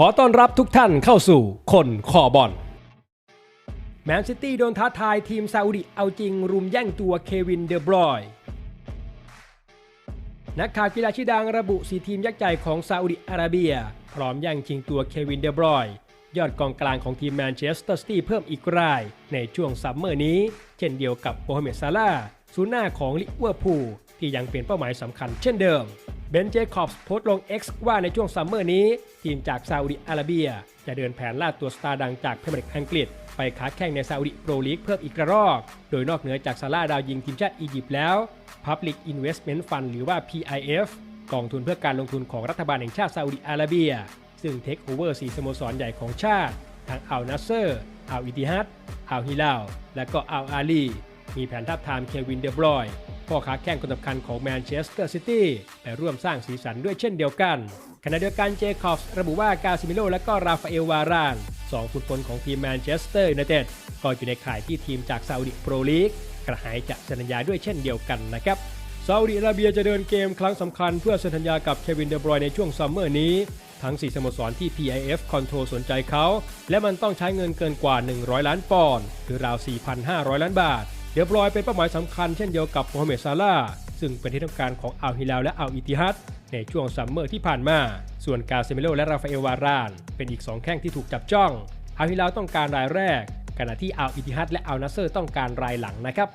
ขอต้อนรับทุกท่านเข้าสู่คนคอบอลแมนซิตี้โดนท้าทายทีมซาอุดิเอาจริง รุมแย่งตัวเควินเดอบรอยน์นักข่าวกีฬาชื่อดังระบุสีทีมยักษ์ใหญ่ของซาอุดิอาระเบีย พร้อมแย่งชิงตัวเควินเดอบรอยน์ยอดกองกลางของทีมแมนเชสเตอร์ซิตี้เพิ่มอีกราย ในช่วงซัมเมอร์นี้ เช่นเดียวกับโมฮัมเหม็ดซาลาห์ศูนย์หน้าของลิเวอร์พูลที่ยังเป็นเป้าหมายสำคัญเช่นเดิม เบนเจคอบส์โพสต์ลง X ว่าในช่วงซัมเมอร์นี้ ทีมจากซาอุดิอาระเบีย จะเดินแผนล่าตัวสตาร์ดังจากพรีเมียร์ลีกอังกฤษ ไปค้าแข่งในซาอุดิโปรลีกเพิ่มอีกระรอก โดยนอกเหนือจากซาร่าดาวยิงทีมชาติอียิปต์แล้ว Public Investment Fund หรือว่า PIF กองทุนเพื่อการลงทุนของรัฐบาลแห่งชาติซาอุดิอาระเบีย ซึ่งเทคโอเวอร์4สโมสรใหญ่ของชาติทั้งอัลนัสเซอร์อัลอิติฮัดอัลฮิลาลและก็อัลอาลีมีแผนทับทามเควินเดอบรอย พ่อค้าแข่งคนสำคัญของแมนเชสเตอร์ซิตี้ไปร่วมสร้างสีสันด้วยเช่นเดียวกันขณะเดียวกันเจคอบส์ระบุว่ากาซิมิโลและก็ราฟาเอลวารานสองฟุตบอลของทีมแมนเชสเตอร์ยูไนเต็ดก็อยู่ในข่ายที่ทีมจากซาอุดิโปรลีกกระหายจะเซ็นสัญญาด้วยเช่นเดียวกันนะครับซาอุดิอาระเบียจะเดินเกมครั้งสำคัญเพื่อเซ็นสัญญากับเควินเดอบรอยในช่วงซัมเมอร์นี้ ทั้ง 4สโมสรที่ PIF Control สนใจเขา และมันต้องใช้เงินเกินกว่า 100 ล้านปอนด์หรือราว 4,500 ล้านบาท เดอบรอยเป็นเป้าหมายสำคัญเช่นเดียวกับโมฮัมเหม็ดซาร่าซึ่งเป็นที่ต้องการของอัลฮิลาลและอัลอิติฮัดในช่วงซัมเมอร์ที่ผ่านมา ส่วนกาเซมิโลและราฟาเอลวาราน เป็นอีก 2 แข้งที่ถูกจับจ้องอัลฮิลาลต้องการรายแรก ขณะที่อัลอิติฮัดและอัลนัสเซอร์ต้องการรายหลังนะครับ